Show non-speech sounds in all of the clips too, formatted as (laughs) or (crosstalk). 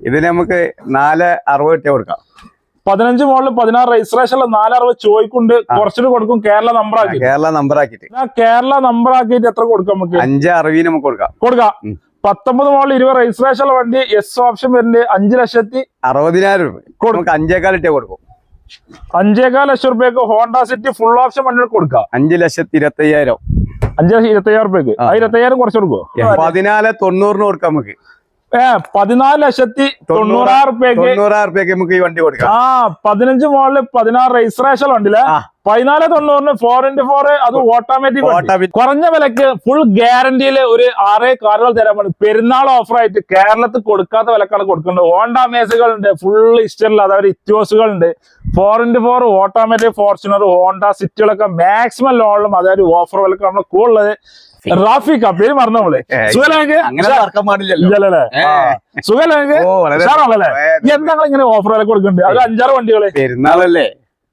ഇതിന് നമുക്ക് നാല് അറുപത് ഇട്ടേ കൊടുക്കാം. പതിനഞ്ച് മോളിൽ പതിനാറ് രജിസ്ട്രേഷനിൽ നാലറുപത് ചോയ്ക്കുണ്ട്. കുറച്ചിട്ട് കൊടുക്കും. കേരള നമ്പർ ആക്കി കേരള നമ്പർ ആക്കിട്ട് കേരള നമ്പർ ആക്കിട്ട് എത്ര കൊടുക്കാം നമുക്ക്? അഞ്ച് അറുപതിന് നമുക്ക് കൊടുക്കാം. കൊടുക്കാം. പത്തൊമ്പത് മോളിൽ ഇരുപത് രജിസ്ട്രേഷൻ വണ്ടി എസ് ഓപ്ഷൻ വരുന്നുണ്ട് അഞ്ച് ലക്ഷത്തി അറുപതിനായിരം രൂപ. നമുക്ക് അഞ്ചേക്കാൽ ഇട്ടേ കൊടുക്കും. അഞ്ചേകാൽ ലക്ഷം റുപ്യക്ക് ഹോണ്ട സിറ്റി ഫുൾ ഓപ്ഷൻ വണ്ടി കൊടുക്കാം. അഞ്ച് ലക്ഷത്തി ഇരുപത്തി അയ്യായിരം അഞ്ച് ലക്ഷം ഇരുപത്തയ്യായിരം റുപ്യക്ക് ആ. കുറച്ച് കൊടുക്കുമോ പതിനാല് തൊണ്ണൂറിന് കൊടുക്കാം നമുക്ക്. പതിനാല് ലക്ഷത്തി തൊണ്ണൂറായിരം റുപ്യക്ക് തൊണ്ണൂറായിരം റുപ്യക്ക് നമുക്ക് ഈ വണ്ടി കൊടുക്കാം. ആ പതിനഞ്ച് മോളിൽ പതിനാറ് രജിസ്ട്രേഷൻ ഉണ്ടല്ലേ. പതിനാല് തൊണ്ണൂറിന് ഫോർ ഇന്റു ഫോർ അത് ഓട്ടോമാറ്റിക് ഓട്ടോമാറ്റിക് കുറഞ്ഞ വിലക്ക് ഫുൾ ഗ്യാരണ്ടിയിൽ ഒരു ആറേ കാറുകൾ തരാൻ വേണ്ടി പെരുന്നാൾ ഓഫർ ആയിട്ട് കേരളത്തിൽ കൊടുക്കാത്ത വിലക്കാണ് കൊടുക്കുന്നത്. ഹോണ്ട മേസുകളുണ്ട് ഫുൾ ഹിസ്റ്ററിൽ അതായത് ഇറ്റോസുകളുണ്ട് four into four automatic Fortuner Honda സിറ്റികളൊക്കെ maximum ലോണിലും അതായത് ഓഫർ വിലക്ക് നമ്മൾ കൂടുതൽ. റാഫിക്ക പേര് മറന്നോളെ ഏ, സുഖലേക്ക് അങ്ങനെ മറക്കാൻ പാടില്ലല്ലോ. ഉഷാറാണല്ലേ ഏ, ഇങ്ങനെ ഓഫറുകളൊക്കെ കൊടുക്കുന്നുണ്ട് അത് അഞ്ചാറ് വണ്ടികൾ. പെരുന്നാളല്ലേ?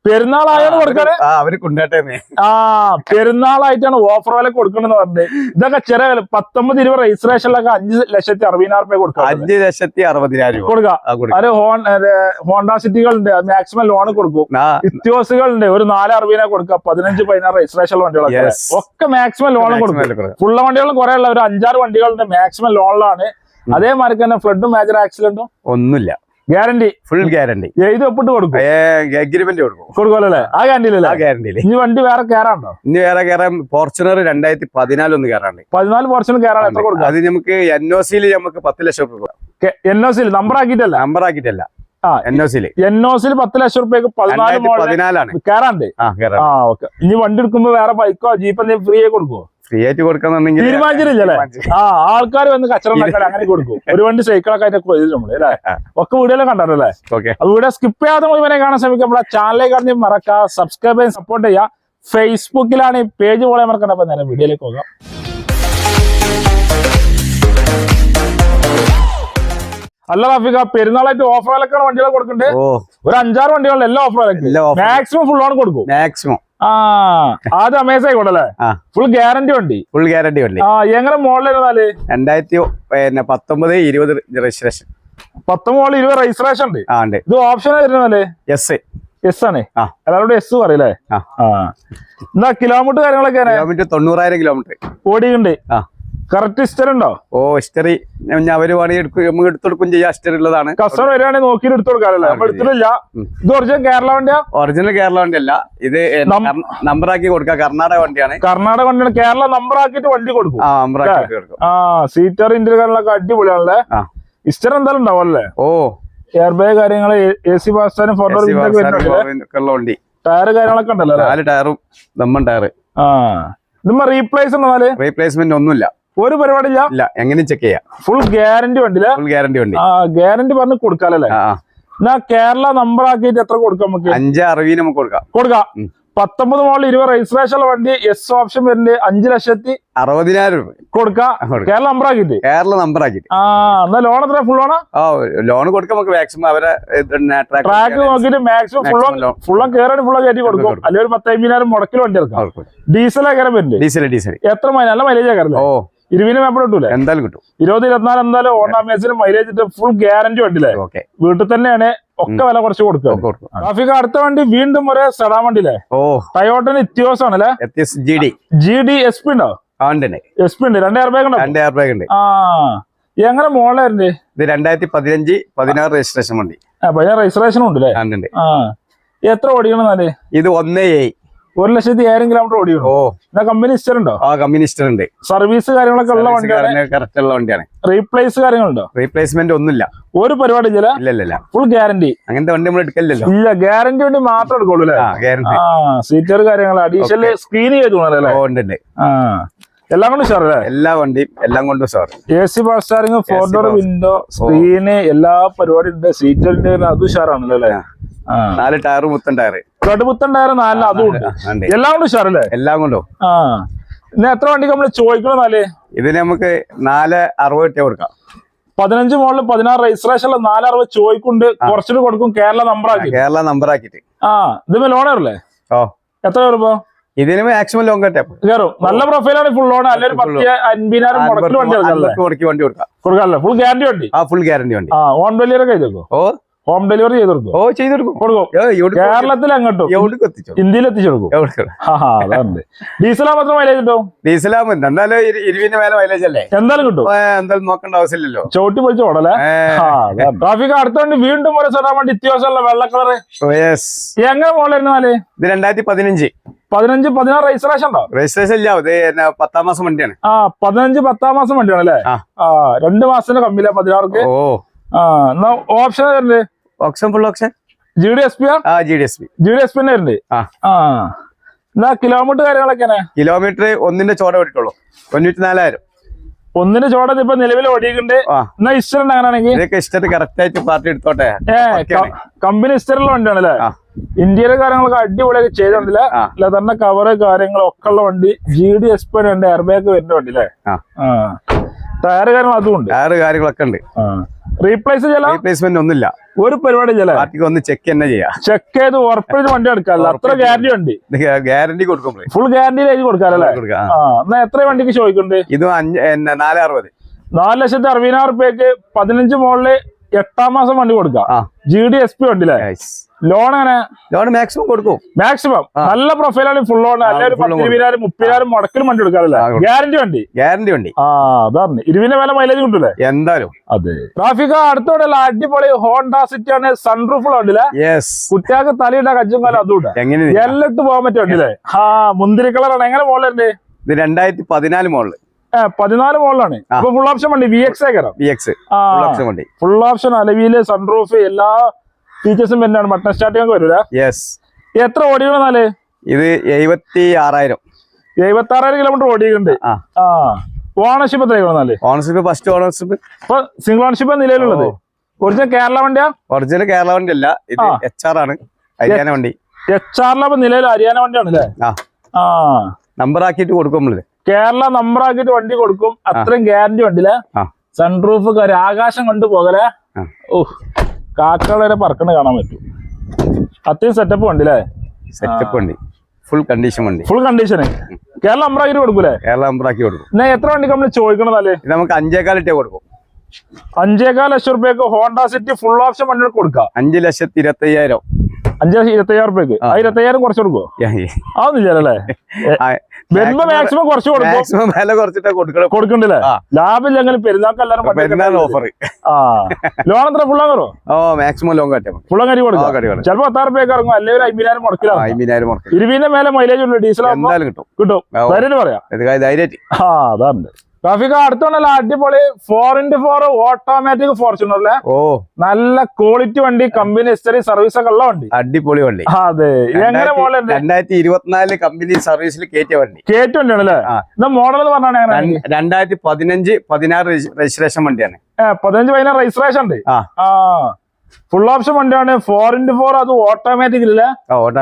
പെരുന്നാളായാണ് കൊടുക്കണേ അവർ കൊണ്ടാട്ടേ ആ പെരുന്നാളായിട്ടാണ് ഓഫർ വില കൊടുക്കണെന്ന് പറഞ്ഞത് ഇതൊക്കെ ചെറിയ വില പത്തൊമ്പത് ഇരുപത് രജിസ്ട്രേഷനിലൊക്കെ അഞ്ച് ലക്ഷത്തി അറുപതിനായിരം രൂപ കൊടുക്കാം അഞ്ച് ലക്ഷത്തി അറുപതിനായിരം രൂപ. കൊടുക്കാം. ആ, കൊടുക്കാം. അത് ഹോൺ ഹോണ്ട സിറ്റികളുണ്ട് മാക്സിമം ലോൺ കൊടുക്കും. ഇത്യോസുകളുണ്ട് ഒരു നാല് അറുപതിനാ കൊടുക്കുക പതിനഞ്ച് പതിനാറ് രജിസ്ട്രേഷൻ വണ്ടികളൊക്കെ. ഒക്കെ മാക്സിമം ലോൺ കൊടുക്കാം. ഫുള്ള വണ്ടികളും കുറെ ഉള്ള ഒരു അഞ്ചാറ് വണ്ടികളുണ്ട് മാക്സിമം ലോണിലാണ് അതേമാതിരി തന്നെ ഫ്ലഡും മേജർ ആക്സിഡന്റും ഒന്നുമില്ല. ഗ്യാരണ്ടി ഫുൾ ഗ്യാരണ്ടി എഴുതി ഒപ്പിട്ട് കൊടുക്കും. അഗ്രിമെന്റ് കൊടുക്കും. കൊടുക്കുമല്ലേ ആ ഗ്യാരണ്ടിയിലല്ലേ ആ ഗ്യാരണ്ടിയിൽ ഇനി വണ്ടി വേറെ കയറാണ്ടോ ഇനി വേറെ കയറാൻ ഫോർച്യൂണർ രണ്ടായിരത്തി പതിനാലൊന്ന് കയറാണ്ട് പതിനാല് പോർഷൻ കയറാൻ എത്ര കൊടുക്കും? അത് നമുക്ക് എൻ ഒ സിയിൽ നമുക്ക് പത്ത് ലക്ഷം രൂപ എൻ ഒ സിയിൽ നമ്പർ ആക്കിയിട്ടല്ല? നമ്പർ ആക്കിയിട്ടല്ല. എൻ ഒ സിയിൽ എൻ ഒ സിയിൽ പത്ത് ലക്ഷം റുപ്യക്ക് പതിനാല് പതിനാലാണ് കയറാണ്ട് ആ ഓക്കെ. ഇനി വണ്ടി എടുക്കുമ്പോ വേറെ ബൈക്കോ ജീപ്പ് എന്തെങ്കിലും ഫ്രീ ആയി കൊടുക്കുവോ? ഫ്രീ ആയിട്ട് കൊടുക്കാന്നുണ്ടെങ്കിൽ തീരുമാനിച്ചിട്ടില്ലേ ആ ആൾക്കാർ വന്ന് കച്ചറം അങ്ങനെ കൊടുക്കും. ഒരു വണ്ടി സൈക്കിളൊക്കെ അതിന്റെ നമ്മൾ അല്ലേ. ഒക്കെ വീഡിയോയിലും കണ്ടല്ലേ ഓക്കെ. അത് വീഡിയോ സ്കിപ്പ് ചെയ്യാതെ മുഴുവനെ കാണാൻ ശ്രമിക്കുക. നമ്മളെ ചാനലിലേക്ക് കാണുന്ന മറക്കുക സബ്സ്ക്രൈബ് ചെയ്യാൻ സപ്പോർട്ട് ചെയ്യുക. ഫേസ്ബുക്കിലാണ് ഈ പേജ് പോലെ മറക്കണ്ട. അപ്പൊ നേരെ വീഡിയോയിലേക്ക് പോകാം. അല്ല റഫിക പെരുന്നാളായിട്ട് ഓഫർ വിലക്കാണ് വണ്ടികൾ കൊടുക്കുന്നുണ്ട് ഒരു അഞ്ചാറ് വണ്ടികളുടെ എല്ലാ ഓഫർ വിലക്ക് മാക്സിമം ഫുൾ ആണ് കൊടുക്കും. മാക്സിമം ആ ആദ്യം അമേസ് ആയിക്കോട്ടല്ലേ ഫുൾ ഗ്യാരണ്ടി വണ്ടി? ഫുൾ ഗ്യാരണ്ടി വണ്ടി. ആ എങ്ങനെ മോഡലിരുന്നാൽ രണ്ടായിരത്തി പിന്നെ പത്തൊമ്പത് ഇരുപത് രജിസ്ട്രേഷൻ പത്തൊമ്പത് ഇരുപത് രജിസ്ട്രേഷൻ ഉണ്ട്. ആ ഉണ്ട്. ഇത് ഓപ്ഷൻ വരുന്നാൽ എസ് എസ് ആണ്. എല്ലാവരോടും എസ് പറയല്ലേ? ആ. എന്നാ കിലോമീറ്റർ കാര്യങ്ങളൊക്കെ? കിലോമീറ്റർ തൊണ്ണൂറായിരം കിലോമീറ്റർ ഓടിയുണ്ട് ആ. കറക്റ്റ് ഇസ്റ്റർ ഉണ്ടോ? ഓ ഇസ്റ്ററി അവർ വേണി എടുക്കും നമുക്ക് ചെയ്യാ ചെയ്യാം ഹിസ്റ്ററി ഉള്ളതാണ്. കസ്റ്റമർ വരികയാണെങ്കിൽ നോക്കി എടുത്തു കൊടുക്കാറില്ല നമ്മൾ എടുത്തിട്ടില്ല. ഇത് ഒറിജിനൽ കേരള വണ്ടിയാ? ഒറിജിനൽ കേരള വണ്ടി അല്ല ഇത് നമ്പർ ആക്കി കൊടുക്കുക. കർണാടക വണ്ടിയാണ്. കർണാടക വണ്ടിയാണ്. കേരള നമ്പർ ആക്കിയിട്ട് വണ്ടി കൊടുക്കും. ആ നമ്പർ ആക്കി കൊടുക്കും. ആ സീറ്റർ കാര്യങ്ങളൊക്കെ അടിപൊളിയാണല്ലേ? ഇസ്റ്റർ എന്തായാലും ഉണ്ടാവും അല്ലേ ഓ എയർ ബാഗ് കാര്യങ്ങൾ എ സി പാസ്റ്റാനും ഫോർ വണ്ടി. ടയർ കാര്യങ്ങളൊക്കെ ഉണ്ടല്ലോ നാല് ടയറും ദമ്മൻ ടയർ ആ. ഇതുമ്പോ റീപ്ലേസ് റീപ്ലേസ്മെന്റ് ഒന്നുമില്ല. ഒരു പരിപാടിയില്ല. ഇല്ല എങ്ങനെയും ചെക്ക് ചെയ്യാം. ഫുൾ ഗ്യാരണ്ടി വണ്ടിയില്ലേ ഫുൾ ഗ്യാരണ്ടി വണ്ടി. ആ ഗ്യാരണ്ടി പറഞ്ഞ് ആ. എന്നാ കേരള നമ്പർ ആക്കിയിട്ട് എത്ര കൊടുക്കാം നമുക്ക്? അഞ്ച് അറുപതിന് നമുക്ക് കൊടുക്കാം. കൊടുക്കാം. പത്തൊമ്പത് മോളിൽ ഇരുപത് രജിസ്ട്രേഷൻ ഉള്ള വണ്ടി എസ് ഓപ്ഷൻ വരുന്നുണ്ട് അഞ്ചു ലക്ഷത്തി അറുപതിനായിരം രൂപ. കൊടുക്കാം. കേരള നമ്പർ ആക്കിട്ട് കേരള നമ്പർ ആക്കിട്ട് ആ എന്നാ ലോൺ എത്ര? ഫുൾ ഓണാ ലോൺ കൊടുക്കാം നമുക്ക് മാക്സിമം അവരെ ട്രാക്ക് നോക്കിട്ട് മാക്സിമം loan. ഫുള്ള കയറി ഫുള്ളും കയറ്റി കൊടുക്കും. അല്ലെങ്കിൽ ഒരു പത്തമ്പതിനായിരം മുടക്കിൽ വണ്ടി ഇറക്കാം ഡീസൽ ആക്കാരം വരുന്നുണ്ട് ഡീസൽ ഡീസൽ എത്ര മൈലേജ് നല്ല മൈലേജ് ആക്കാറല്ലേ? ഓ. ഇരുപതിന് മേപ്പർ കിട്ടൂല എന്തായാലും കിട്ടും. ഇരുപത് ഇരുപത്തിനാല് എന്തായാലും ഓണ മേസിന് മൈലേജ് ഫുൾ ഗ്യാരണ്ടി വണ്ടിയില്ലേ? ഓക്കെ വീട്ടിൽ തന്നെയാണ് ഒക്കെ വില കുറച്ച് കൊടുക്കുക. ട്രാഫിക് അടുത്ത വണ്ടി വീണ്ടും ഒരു സെഡാൻ വണ്ടിയില്ലേ? ഓ. ടയോട്ടന് വ്യത്യാസമാണ് ആണല്ലേ G D G D S P ഉണ്ടോ. എസ് പി ഉണ്ട്. രണ്ട് എയർ ബാഗ് ഉണ്ടോ? രണ്ട് എയർ ബാഗ് ഉണ്ട്. ആ. എങ്ങനെ മോളായിരുന്നു ഇത് രണ്ടായിരത്തി പതിനഞ്ച് പതിനാറ് രജിസ്ട്രേഷൻ വണ്ടി. പതിനാറ് രജിസ്ട്രേഷൻ ഉണ്ട് അല്ലേ ആ, എത്ര ഓടിക്കണം എന്നാൽ? ഇത് ഒന്നേ ഏയ് ഒരു ലക്ഷത്തി ഏഴായിരം കിലോമീറ്റർ ഓടിക്കണം ഓ. എന്നാ കമ്പനി ഹിസ്റ്റർ ഉണ്ടോ? ആ കമ്പനി ഉണ്ട്. സർവീസ് കാര്യങ്ങളൊക്കെ ഉള്ള വണ്ടിയാണ്. കറക്റ്റ് ഉള്ള വണ്ടിയാണ്. റീപ്ലേസ് കാര്യങ്ങളുണ്ടോ? റീപ്ലേസ്മെന്റ് ഒന്നുമില്ല. ഒരു പരിപാടി ഇല്ല. ഫുൾ ഗ്യാരണ്ടി അങ്ങനത്തെ വണ്ടി നമ്മൾ എടുക്കില്ലല്ലോ ഇല്ല ഗ്യാരണ്ടി വണ്ടി മാത്രം എടുക്കുള്ളൂ അല്ലേ? ആ സീറ്റർ കാര്യങ്ങൾ അഡീഷണൽ സ്ക്രീൻ ചെയ്തു അല്ലേ? ഉണ്ട് ആ. എല്ലാം കൊണ്ടും സാർ അല്ലേ എല്ലാ വണ്ടിയും എല്ലാം കൊണ്ടും sir A C power steering four door window screen എല്ലാ പരിപാടിയും ഉണ്ട്. സീറ്റ് ഉണ്ട് അതും ഉഷാറാണല്ലോ അല്ലേ? നാല് ടയർ മുത്തൻ ടയർ കടുമുത്തൻ ടയർ നാലിന് അതും ഉണ്ട്. എല്ലാം കൊണ്ടും ഉഷാറല്ലേ? എല്ലാം കൊണ്ടും ആ. ഇന്ന് എത്ര വണ്ടി നമ്മൾ ചോദിക്കണോ നാല് ഇതിന് നമുക്ക് നാല് അറുപത് ഇട്ടേ കൊടുക്കാം. പതിനഞ്ച് മോളിൽ പതിനാറ് രജിസ്ട്രേഷനിൽ നാലറുപത് ചോദിക്കുണ്ട് കുറച്ചിട്ട് കൊടുക്കും. കേരള നമ്പർ ആക്കി. കേരള നമ്പർ ആക്കിട്ട് ആ. ഇതിന് ലോൺ കയറില്ലേ ഓ. എത്ര കയറുമ്പോ ഇതിന് മാക്സിമം ലോങ് കട്ടെ കയറും. നല്ല പ്രൊഫൈലാണ് ഫുൾ ലോൺ അല്ലെങ്കിൽ പത്ത് അൻപതിനായിരം വണ്ടി മുടക്കി വണ്ടി കൊടുക്കാം. ഫുൾ ഗ്യാരണ്ടി വണ്ടി? ആ ഫുൾ ഗ്യാരണ്ടി വണ്ടി. ആ ഓൺ ഡെലിവറി ഒക്കെ ചെയ്ത് ഓ. ഹോം ഡെലിവറി ചെയ്ത് കൊടുക്കും ഓ ചെയ്ത് കൊടുക്കും. കൊടുക്കും കേരളത്തിൽ അങ്ങോട്ടും എത്തിച്ചോ ഇന്ത്യയിൽ എത്തിച്ചു കൊടുക്കും (laughs) അതാണ് ഡീസലാ മാത്രം മൈലേജ് കിട്ടും? ഡീസലാ എന്തായാലും ഇരു- ഇരുപതിന്റെ മേലെ മൈലേജ് അല്ലേ? എന്തായാലും കിട്ടും. എന്തായാലും നോക്കേണ്ട ആവശ്യമില്ലല്ലോ. ചോട്ടി പൊളിച്ച് ഓടല്ലേ? ട്രാഫിക് അടുത്തോണ്ട് വീണ്ടും ഒരു സെറാൻ വേണ്ടി ഇത്യാവശ്യമുള്ള വെള്ള കളർ എങ്ങനെ മോളിരുന്നാൽ ഇത് രണ്ടായിരത്തി പതിനഞ്ച്. പതിനഞ്ച് പതിനാറ് രജിസ്ട്രേഷൻ ഉണ്ടോ? രജിസ്ട്രേഷൻ ഇല്ല. ഇത് പത്താം മാസം വണ്ടിയാണ്. ആ പതിനഞ്ച് പത്താം മാസം വണ്ടിയാണ് അല്ലേ ആ. രണ്ടു മാസത്തിന്റെ കമ്മിയില്ല പതിനാറ് ഓ. ആ എന്നാ ഓപ്ഷൻ വരുന്നുണ്ട് option full option G D S P ആ? G D S P G D S P ആ. ആ. എന്നാ കിലോമീറ്റർ കാര്യങ്ങളൊക്കെ കിലോമീറ്റർ ഒന്നിന്റെ ചോട ഓടിട്ടുള്ളൂ തൊണ്ണൂറ്റി നാലായിരം ഒന്നിന്റെ ചോട ഇപ്പൊ നിലവിൽ ഓടിയിട്ടുണ്ട്. എന്നാ ഇസ്റ്ററുണ്ട് അങ്ങനെയാണെങ്കിൽ? ഇതൊക്കെ ഇഷ്ടത്തെ കറക്റ്റ് ആയിട്ട് പാർട്ടി എടുത്തോട്ടെ. കമ്പനി ഇസ്റ്ററുള്ള വണ്ടിയാണ് അല്ലേ? ഇന്ത്യയിലെ കാര്യങ്ങളൊക്കെ അടിപൊളിയൊക്കെ ചെയ്തോണ്ടില്ല? അല്ല തന്നെ കവറ് കാര്യങ്ങളൊക്കെ ഉള്ള വണ്ടി ജി ഡി എസ് പി ഉണ്ട് എയർ ബാഗ് വരുന്ന വണ്ടി അല്ലേ? ആ. ടയർ കാര്യങ്ങൾ അതുണ്ട് ടയർ കാര്യങ്ങളൊക്കെ ഉണ്ട്. റീപ്ലേസ് ചെയ്യല? റീപ്ലേസ്മെന്റ് ഒന്നുമില്ല. ഒരു പരിപാടി പാർട്ടിക്ക് ഒന്ന് ചെക്ക് തന്നെ ചെയ്യാം. ചെക്ക് ചെയ്ത് ഉറപ്പിച്ച് വണ്ടി എടുക്കാല്ലോ അത്ര ഗ്യാരണ്ടി വണ്ടി ഗ്യാരണ്ടി കൊടുക്കും ഫുൾ ഗ്യാരണ്ടി എഴുതി കൊടുക്കാമല്ലേ കൊടുക്കാം ആ എന്നാ എത്ര വണ്ടിക്ക് ചോദിക്കുന്നുണ്ട് ഇത് അഞ്ച് നാല് അറുപത്. നാല് ലക്ഷത്തി അറുപതിനായിരം റുപ്യക്ക് പതിനഞ്ച് മോളിൽ എട്ടാം മാസം വണ്ടി കൊടുക്കാം. ജി ഡി എസ് പി വണ്ടിയില്ലേ ലോൺ അങ്ങനെ ലോൺ മാക്സിമം കൊടുക്കും. മാക്സിമം നല്ല പ്രൊഫൈലാണ് ഫുൾ loan. ഇരുപതിനായിരം മുപ്പതിനായിരം മുടക്കിലും വണ്ടി എടുക്കാറില്ല? ഗ്യാരണ്ടി വണ്ടി? ഗ്യാരണ്ടി വണ്ടി. ആ അതാണ് ഇരുപതിന്റെ വില മൈലേജ് കിട്ടൂലേ? എന്തായാലും. അതെ. ട്രാഫിക് അടുത്തോടെ അടിപൊളി ഹോണ്ട സിറ്റി ആണ്. സൺറൂഫ് വണ്ടിയില്ലേ യെസ് കുട്ടികൾക്ക് തലയിട്ട കജ്ജും കാലം അതും എങ്ങനെ എല്ലാം ഇട്ട് പോകാൻ പറ്റിയ വണ്ടിയില്ലേ ആ മുന്തിരി കളറാണ് എങ്ങനെ മോളുണ്ട് ഇത് രണ്ടായിരത്തി പതിനാല് മോളിൽ പതിനാല് മോളിലാണ് അപ്പൊ ഫുൾ ഓപ്ഷൻ വണ്ടി വി എക്സ് ബി എക്സ് ആ ഓപ്ഷൻ വണ്ടി. ഫുൾ ഓപ്ഷൻ അലവിയിൽ സൺറൂഫ് എല്ലാ ഫീച്ചേഴ്സും വരുന്നതാണ്. ബട്ടൺ സ്റ്റാർട്ടിംഗ് വരൂല? യെസ് എത്ര ഓടിക്കണെന്നാൽ ഇത് എഴുപത്തി ആറായിരം എഴുപത്തി ആറായിരം കിലോമീറ്റർ ഓടിയിട്ടുണ്ട് ആ. ഓണർഷിപ്പ് എത്ര ഓണർഷിപ്പ് ഫസ്റ്റ് ഓണർഷിപ്പ് ഇപ്പൊ സിംഗിൾ ഓണർഷിപ്പ് നിലവിലുള്ളത് ഒറിജിനൽ കേരള വണ്ടിയാ? ഒറിജിനൽ കേരള വണ്ടി അല്ല. ഇത്. എച്ച് ആർ ആണ്. ഹരിയാന വണ്ടി. എച്ച് ആറിലപ്പോ നിലവിൽ ഹരിയാന വണ്ടിയാണ് അല്ലേ? ആ. നമ്പർ ആക്കിട്ട് കൊടുക്കും കേരള നമ്പർ ആക്കിട്ട് വണ്ടി കൊടുക്കും. അത്രയും ഗ്യാരണ്ടി വണ്ടിയില്ലേ ആ. സൺറൂഫ് ആകാശം കൊണ്ട് പോകലേ ഓ കാക്കകൾ വരെ പറക്കണ കാണാൻ പറ്റും. അത്രയും സെറ്റപ്പ് വണ്ടിയില്ലേ സെറ്റപ്പ് വണ്ടി ഫുൾ കണ്ടീഷൻ വണ്ടി ഫുൾ കണ്ടീഷന് കേരള അമ്പ്രാക്കി കൊടുക്കൂലേ? കേരള അമ്പ്രാക്കി കൊടുക്കും. എന്നാ എത്ര വണ്ടി നമ്മൾ ചോദിക്കണതല്ലേ നമുക്ക് അഞ്ചേക്കാൽ ഇട്ടേ കൊടുക്കും. അഞ്ചേകാൽ ലക്ഷം റുപ്യക്ക് ഹോണ്ട സിറ്റി ഫുൾ ഓപ്ഷൻ വണ്ടികൾ കൊടുക്കാം. അഞ്ച് ലക്ഷത്തി ഇരുപത്തി അയ്യായിരം അഞ്ച് ലക്ഷം ഇരുപത്തയ്യായിരം റുപ്യക്ക് ആ. ഇരുപത്തയ്യായിരം കുറച്ച് കൊടുക്കുമോ അതൊന്നുമില്ലല്ലേ വരുമ്പോ മാക്സിമം കുറച്ച് കൊടുക്കും. വില കുറച്ചിട്ട് കൊടുക്കണം കൊടുക്കണ്ടല്ലേ? ലാഭില്ല അങ്ങനെ പെരുന്നാൾക്ക് എല്ലാവരും പെരുന്നാൾ ഓഫർ ആ. ലോൺ എത്ര? ഫുള്ളാ കറോ ഓ? മാക്സിമം ലോൺ മതി. ഫുള്ളം കരി കൊടുക്കും. കൊടുക്കാം കടി കൊടുക്കാം. ചിലപ്പോ പത്താറ് റുപ്യക്ക് ഇറങ്ങും. അല്ലെങ്കിൽ ഒരു അമ്പതിനായിരം മുടക്കിലാവും അമ്പതിനായിരം മുടക്കും ഇരുപതിന്റെ മേലെ മൈലേജ് ഉണ്ട്. ഡീസൽ എന്തായാലും കിട്ടും. കിട്ടും. ധൈര്യം പറയാം. ആ അതാണ്. ട്രാഫിക് അടുത്തുണ്ടല്ലോ അടിപൊളി four into four automatic Fortuner അല്ലേ ഓ. നല്ല ക്വാളിറ്റി വണ്ടി കമ്പനി ഹിസ്റ്ററി സർവീസ് ഒക്കെ ഉള്ള വണ്ടി. അടിപൊളി വണ്ടി. അതെ. എങ്ങനെ മോഡൽ രണ്ടായിരത്തി ഇരുപത്തിനാല് കമ്പനി സർവീസിൽ കേറ്റിയ വണ്ടി. കേറ്റ വണ്ടിയാണ് അല്ലേ. മോഡൽ എന്ന് പറഞ്ഞാൽ രണ്ടായിരത്തി പതിനഞ്ച് പതിനാറ് രജി- രജിസ്ട്രേഷൻ വണ്ടിയാണ് പതിനഞ്ച് പതിനാറ് രജിസ്ട്രേഷൻ ഉണ്ട്. ആ. ഫുൾ ഓപ്ഷൻ വണ്ടിയാണ്. ഫോർ ഇന്റു ഫോർ അത് ഓട്ടോമാറ്റിക് ഇല്ല.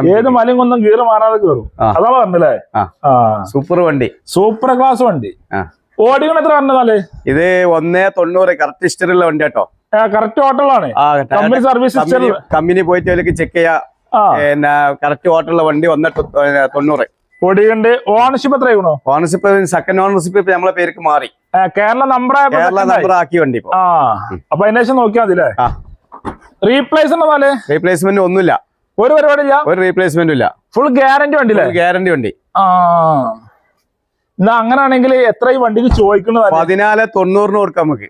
ഏത് മലയും കൊന്നും ഗീർ മാറാതെ കയറും അതാണ് അതാ പറഞ്ഞല്ലേ സൂപ്പർ വണ്ടി. സൂപ്പർ ക്ലാസ് വണ്ടി. ഓടിക്കണ എത്ര പറഞ്ഞാൽ ഇത് ഒന്നേ തൊണ്ണൂറ്. കറക്റ്റ് ഹിസ്റ്ററിയുള്ള വണ്ടി കേട്ടോ. കറക്റ്റ് ഹോട്ടലാണ് കമ്പനി സർവീസ് കമ്പനി പോയിട്ട് അതിലേക്ക് ചെക്ക് ചെയ്യാ. പിന്നെ കറക്റ്റ് ഓട്ടമുള്ള വണ്ടി ഒന്നേ തൊണ്ണൂറ്. ഓടിയുണ്ട് ഓണർഷിപ്പ് എത്രയാണോ ഓണർഷിപ്പ് സെക്കൻഡ് ഓണർഷിപ്പ് ഇപ്പൊ നമ്മളെ പേർക്ക് മാറി. കേരള നമ്പർ കേരള നമ്പർ ആക്കി വണ്ടി ആ അപ്പൊ അതിന് ശേഷം നോക്കിയാൽ മതി റീപ്ലേസ്മെന്റ് റീപ്ലേസ്മെന്റ് ഒന്നുമില്ല. ഒരു പരിപാടി ഇല്ല ഒരു റീപ്ലേസ്മെന്റും ഇല്ല. ഫുൾ ഗ്യാരണ്ടി വണ്ടി ഗ്യാരണ്ടി വണ്ടി. ആ. എന്നാ അങ്ങനാണെങ്കിൽ എത്ര ഈ വണ്ടിക്ക് ചോദിക്കുന്നത് പതിനാല് തൊണ്ണൂറിന് കൊടുക്കാം നമുക്ക്.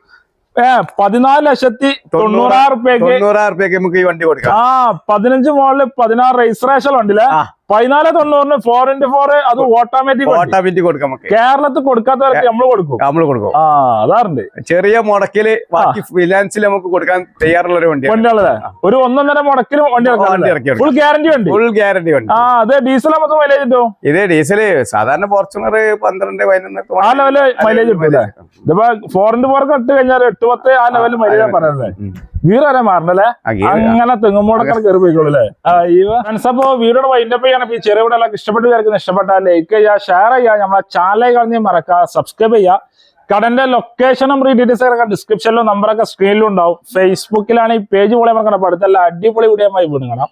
ഏ പതിനാല് ലക്ഷത്തി തൊണ്ണൂറായിരം റുപ്യക്ക് തൊണ്ണൂറായിരം റുപ്യക്ക് നമുക്ക് ഈ വണ്ടി കൊടുക്കാം. ആ പതിനഞ്ച് മോളിൽ പതിനാറ് രജിസ്ട്രേഷൻ ഉണ്ടല്ലേ? പതിനാല് തൊണ്ണൂറിന് ഫോർ ഇന്റു ഫോർ അത് ഓട്ടോമാറ്റിക് ഓട്ടോമാറ്റിക് കൊടുക്കാം കേരളത്തിൽ കൊടുക്കാത്തവർക്ക് നമ്മൾ കൊടുക്കും. നമ്മൾ കൊടുക്കും. ആ അതാറുണ്ട്. ചെറിയ മുടക്കിൽ ബാക്കി ഫിനാൻസിൽ നമുക്ക് കൊടുക്കാൻ തയ്യാറുള്ള ഒരു വണ്ടി വണ്ടിയുള്ളത് ഒരു ഒന്നൊന്നര മുടക്കിൽ വണ്ടി ഫുൾ ഗ്യാരണ്ടി ഉണ്ട് ഫുൾ ഗ്യാരണ്ടി ഉണ്ട് ആ അതെ ഡീസൽ നമുക്ക് മൈലേജ് കിട്ടും ഇത് ഡീസൽ സാധാരണ ഫോർച്യൂണർ പന്ത്രണ്ട് പതിനൊന്നൊക്കെ ആ ലെവൽ മൈലേജ് കിട്ടും ഇതിപ്പോ ഫോർ ഇന്റു ഫോർ ഇട്ട് കഴിഞ്ഞാൽ എട്ട് പത്ത് ആ ലെവലിൽ മൈലേജ് പറയുന്നത്. വീട് വരെ gear- അങ്ങനെ തെങ്ങുമ്പോടൊക്കെ കയറി പോയിക്കോളൂ ഫ്രണ്ട്സ് അപ്പോ വീഡിയോ വൈൻഡപ്പ് ചെയ്യണം ഈ ചെറിയ വീട് എല്ലാം ഇഷ്ടപ്പെട്ട് വിചാരിക്കുന്ന ഇഷ്ടപ്പെട്ട ലൈക്ക് ചെയ്യുക ഷെയർ ചെയ്യുക നമ്മളെ ചാനൽ കളഞ്ഞ് മറക്കുക സബ്സ്ക്രൈബ് ചെയ്യുക. കടന്റെ ലൊക്കേഷനും ഡീറ്റെയിൽസ് ഒക്കെ ഡിസ്ക്രിപ്ഷനിലും നമ്പറൊക്കെ സ്ക്രീനിലും ഉണ്ടാവും. ഫേസ്ബുക്കിലാണ് ഈ പേജ് പോലെ മറക്കണം അടുത്തല്ല അടിപൊളി വീഡിയോ വീണ്ടും കാണാം.